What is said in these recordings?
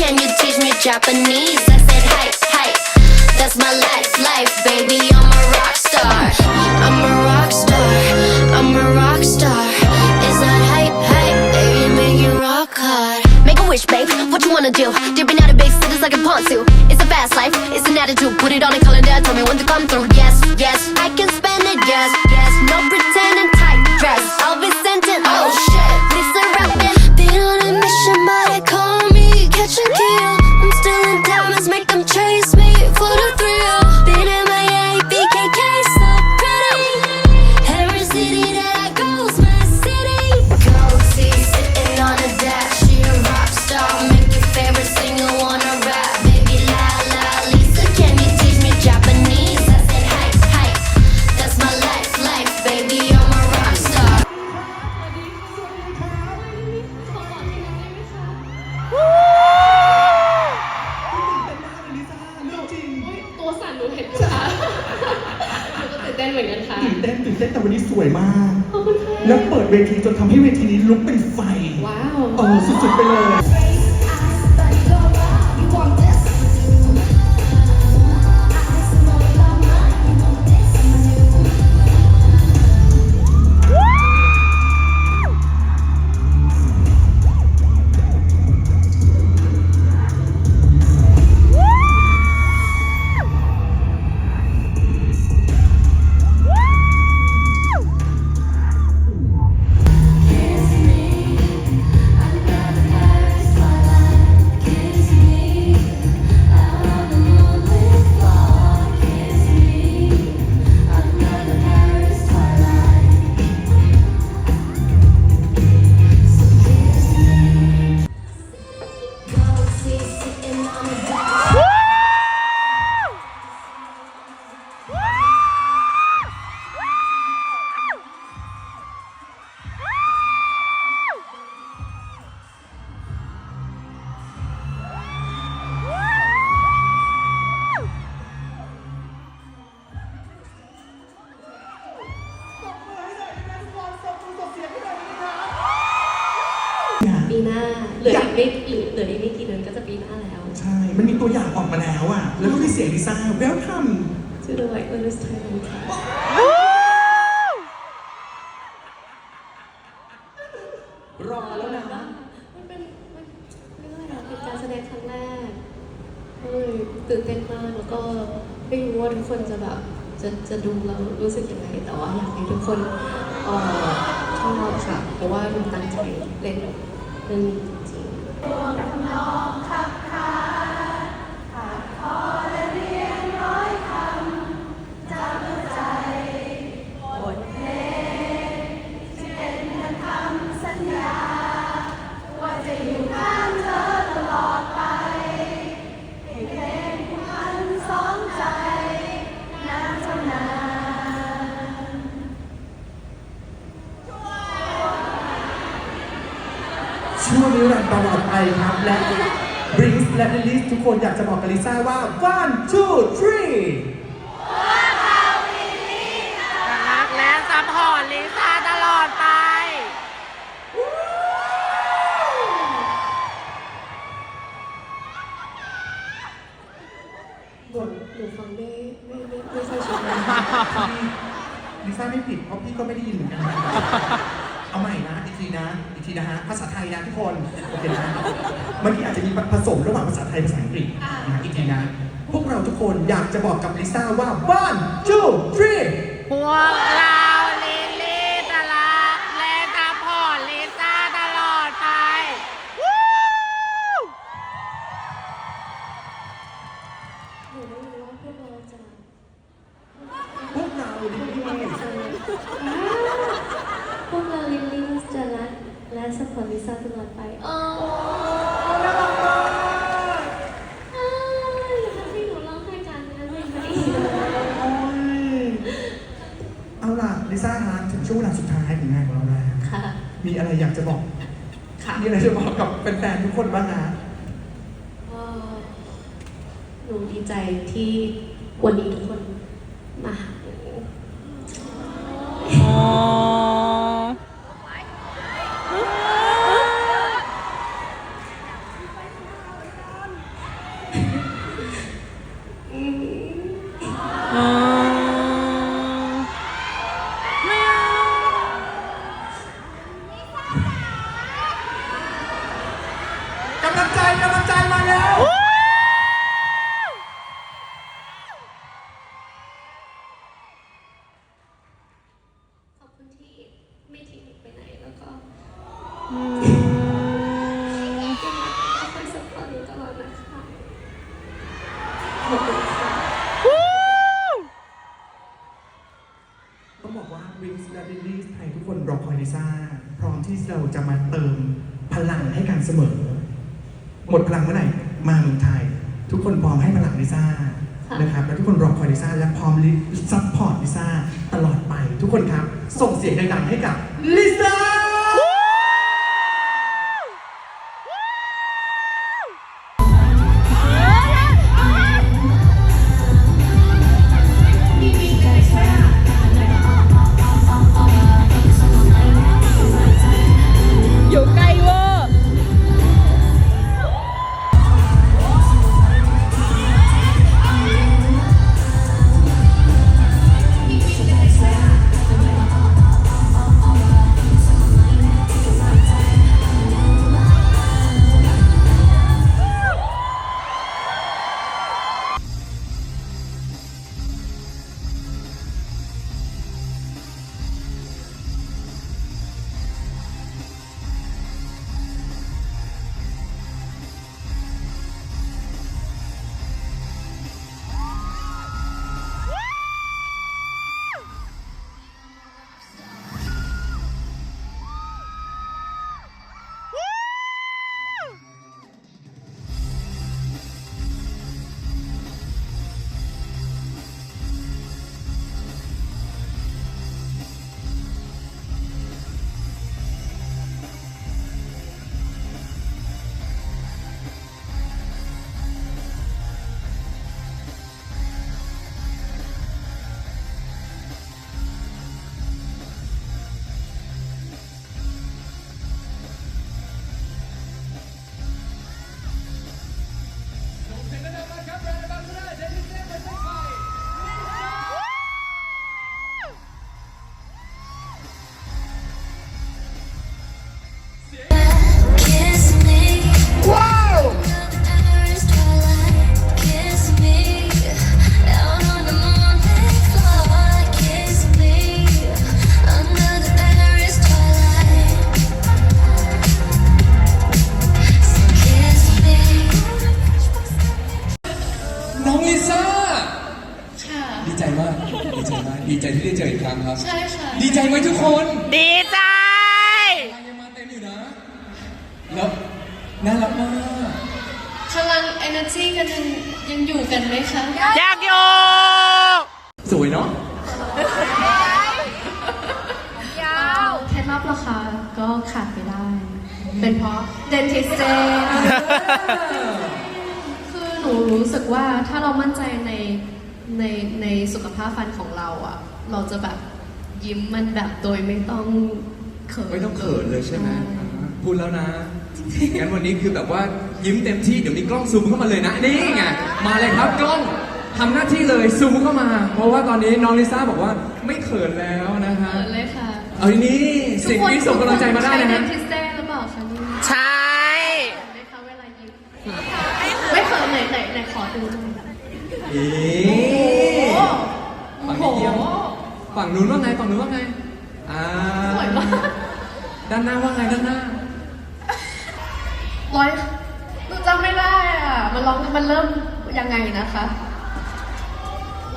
can you teach me Japanese? I said, hi, hi. That's my life, life, baby. I'm a rock star. I'm a rock star. I'm a rock star. It's not hype, hype, baby. Make you rock hard. Make a wish, babe. What you wanna do? Dipping out of big cities like a pontoon. It's a fast life. It's an attitude. Put it on a calendar. Tell me when to come through. Yes, yes. แล้วก็มีเสียงลิซ่าแววท To the White Lotus Thailand ค่ะำรอแล้วนะ มันเป็นมันเรียกว่าอะไรอะเป็นการแสดงครั้งแรกก็เลยตื่นเต้นมากแล้วก็ไม่รู้ว่าทุกคนจะแบบจะจะดูแล้วรู้สึกยังไงแต่ว่าอยากให้ทุกคนเอ่อชอบค่ะเพราะว่ามันตั้งใจเล่นเรื่องนี้จริงๆ ช่วงนี้แหละตลอดไปครับ และบริงส์และลิลิสทุกคนอยากจะบอกกับลิซ่าว่า one two three รักและซัพพอร์ตลิซ่าตลอดไป บทหนูฟังได้ไม่ไม่ไม่ค่อยชัดเลยลิซ่าไม่ผิดเพราะพี่ก็ไม่ได้ยินเหมือนกัน เอาใหม่นะ อีกทีนะ อีกทีนะฮะ ภาษาไทยนะทุกคนโอเคนะเมื่อกี้อาจจะมีผสมระหว่างภาษาไทยภาษาอังกฤษนะอีกทีนะ พวกเราทุกคนอยากจะบอกกับลิซ่าว่า one two three พวกเราลิลลี่ตะลักและซัพพอร์ตลิซ่าตลอดไป หนูไม่รู้ว่าพวกเราจะพวกเราลิลลี่พวกเราลิลลี่จะรัก และสปอร์ตลิซ่าตลอดไปอ๋อน่ารักมากอยากให้หนูร้องไห้กลางงานเลยไหมโอ้ยเอาล่ะลิซ่าฮะถึงช่วงเวลาสุดท้ายของงานของเราแล้วค่ะมีอะไรอยากจะบอกค่ะมีอะไรจะบอกกับแฟนๆทุกคนบ้างนะก็หนูดีใจที่วันนี้ทุกคนมาหาหนู ยทุกคนรอคอยลิซ่าพร้อมที่เราจะมาเติมพลังให้กันเสมอ หมดพลังเมื่อไหร่มาเมืองไทย ทุกคนพร้อมให้พลังลิซ่านะครับและทุกคนรอคอยลิซ่าและพร้อมซัพพอร์ตลิซ่าตลอดไป ทุกคนครับ ส่งเสียงดังๆให้กับลิ ดีใจไหมทุกคนดีใจ พลังยังมาเต็มอยู่นะ แล้วน่ารักมาก พลัง energy กันยังยังอยู่กันไหมคะ อยากอยู่สวยเนาะ ยาวเคล็ดลับเหรอคะก็ขาดไปได้ เป็นเพราะ dentist day คือหนูรู้สึกว่าถ้าเรามั่นใจในในในสุขภาพฟันของเราอะเราจะแบบ ยิ้มมันแบบโดยไม่ต้องเขินไม่ต้องเขินเลยใช่ไหมอ่าพูดแล้วนะงั้นวันนี้คือแบบว่ายิ้มเต็มที่เดี๋ยวมีกล้องซูมเข้ามาเลยนะนี่ไงมาเลยครับกล้องทำหน้าที่เลยซูมเข้ามา เพราะว่าตอนนี้น้องลิซ่าบอกว่าไม่เขินแล้วนะฮะเขินเลยค่ะเอาทีนี้เสิ่งที่ส่งกำลังใจมาได้นะใช้ฮะ dentist day หรือเปล่าคะนี่ใช่เขินไหมคะเวลายิ้มไม่เขินไหนไหนไหนขอดูหน่อย นี่ โอ้ ฝั่ง โห นี้เยี่ยมฝั่ งนู้นว่าไงฝั่งนู้นว่าไงอ่าสวยมาก ด้านหน้าว่าไงด้านหน้า ร้อยหนูจำไม่ได้อะ มันร้องมันเริ่มยังไงนะคะ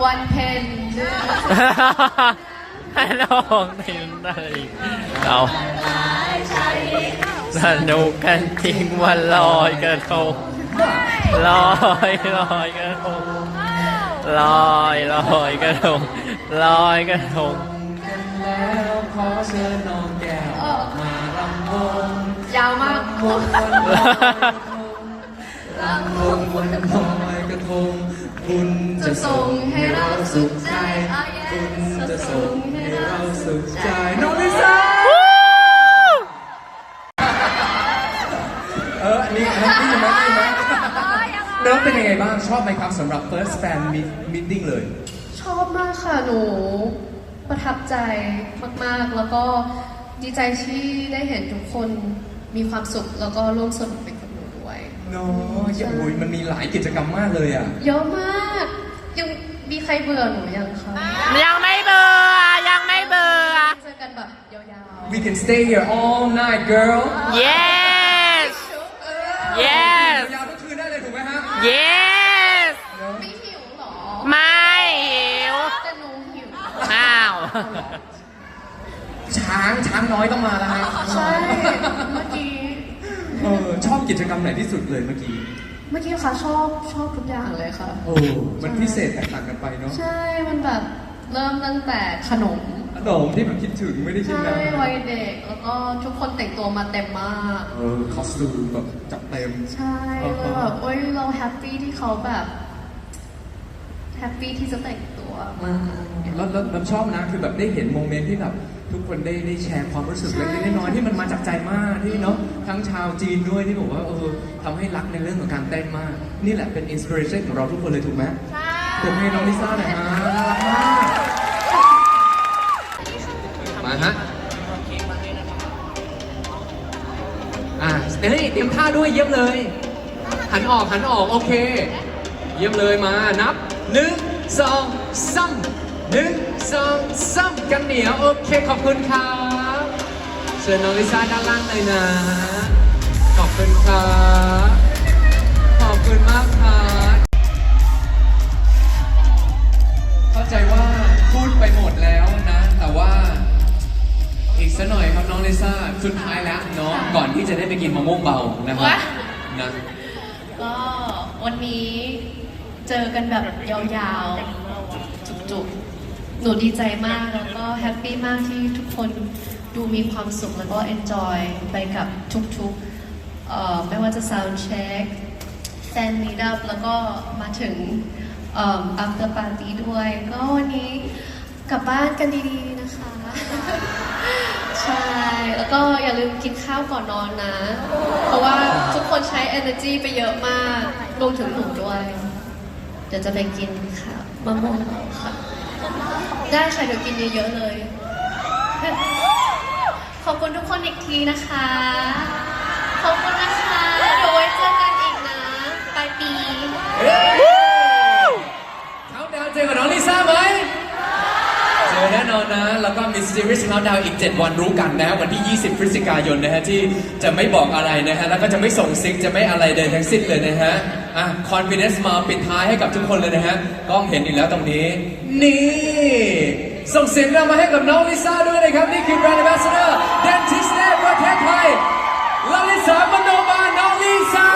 วันเพนเดือนให้น้องทิ้งได้เราสนุกกันจริงวันลอยกระทงลอยลอยกระทงลอยลอยกระทง ลอยกระทงแล้วขอเชิญน้องแก้วออกมาลำวงยาวมากวงวันลำวงวันลอยกระทงคุณจะส่งให้เราสุขใจคุณจะส่งให้เราสุขใจน้องลิซ่าเอออันนี้อันนี้ยังไม่ได้ไหมเริ่มเป็นยังไงบ้างชอบไหมครับสำหรับ first fan meet- meeting เลย ชชอบมากค่ะหนูประทับใจมากๆ แล้วก็ดีใจที่ได้เห็นทุกคนมีความสุขแล้วก็ร่วมสนุกไปกับหนูด้วยเนาะโอ้ยมันมีหลายกิจกรรมมากเลยอะ เยอะมากยังมีใครเบื่อหนูยังคะยังไม่เบื่อยังไม่เบื่อเจอกันแบบยาว We can stay here all night girl yes yes ยาวทั้งคืนได้เลยถูกไหมฮะ yes ๆ ไม่หิวเหรอ ไม่หิว แต่หนูหิว อ้าว ช้างช้างน้อยต้องมาแล้วฮะใช่ เมื่อกี้ เออชอบกิจกรรมไหนที่สุดเลยเมื่อกี้เมื่อกี้ค่ะชอบชอบทุกอย่างเลยค่ะ โอ้มันพิเศษแตกต่างกันไปเนาะใช่ มันแบบเริ่มตั้งแต่ขนม ขนมที่แบบคิดถึงไม่ได้ชิมใช่นะวัยเด็กแล้วก็ทุกคนแต่งตัวมาเต็มมาก เออคอสตูมแบบจัดเต็ม ใช่แล้วแบบโอ้ยเราแฮปปี้ที่เขาแบบแฮปปี้ที่จะแต่ง ตัวมากแล้วแล้วแล้วชอบนะคือแบบได้เห็นโมเมนต์ที่แบบทุกคนได้ได้แชร์ความรู้สึกใช่เล็กๆน้อยๆที่มันมาจากใจมากที่เนาะทั้งชาวจีนด้วยที่บอกว่าเออทำให้รักในเรื่องของการเต้นมาก นี่แหละเป็นอินสปิเรชันของเราทุกคนเลยถูกไหมใช่ผมให้น้องลิซ่าหน่อยฮะน่ารักมากมาฮะอะเฮ้ยเตรียมท่าด้วยเยี่ยมเลย หันออกหันออกโอเค เยี่ยมเลยมานับหนึ่ง สองสามหนึ่งสองสามกันเหนียวโอเคขอบคุณครับเชิญน้องลิซ่าด้านล่างเลยนะ ขอบคุณครับขอบคุณมากครับเข้าใจว่าพูดไปหมดแล้วนะ แต่ว่าอีกสักหน่อยครับน้องลิซ่าสุดท้ายแล้วเนาะก่อนที่จะได้ไปกินมะม่วงเบานะครับวะ นะ ก็วันนี้ เจอกันแบบยาวๆ จุกๆ หนูดีใจมากแล้วก็แฮปปี้มากที่ทุกคนดูมีความสุขแล้วก็ enjoy ไปกับทุกๆเอ่อไม่ว่าจะ sound check แฟนมีดับแล้วก็มาถึงเอ่อ after party ด้วย ก็วันนี้กลับบ้านกันดีๆนะคะ ใช่ แล้วก็อย่าลืมกินข้าวก่อนนอนนะ เพราะว่าทุกคนใช้ energy ไปเยอะมากรวมถึงหนูด้วยเดี๋ยวจะไปกินค่ะมะม่วงเบาค่ะ ได้ค่ะเดี๋ยวกินเยอะๆเลย ขอบคุณทุกคนอีกทีนะคะ ขอบคุณนะคะเดี๋ยวไว้เจอกันอีกนะปลายปี นะ แล้วก็มีซีรีส์เขาดาวอีก 7 วันรู้กันนะ วันที่ 20 พฤศจิกายนนะฮะ ที่จะไม่บอกอะไรนะฮะ แล้วก็จะไม่ส่งซิก จะไม่อะไรใดทั้งสิ้นเลยนะฮะ อะคอนฟิเดนซ์มาปิดท้ายให้กับทุกคนเลยนะฮะก้องเห็นอีกแล้วตรงนี้ นี่ ส่งเสียงเรามาให้กับน้องลิซ่าด้วยนะครับ นี่คือแบรนด์แอบาสเซอร์เดนทิสเน่ประเทศไทยลลิสามโนมาน้องลิซ่า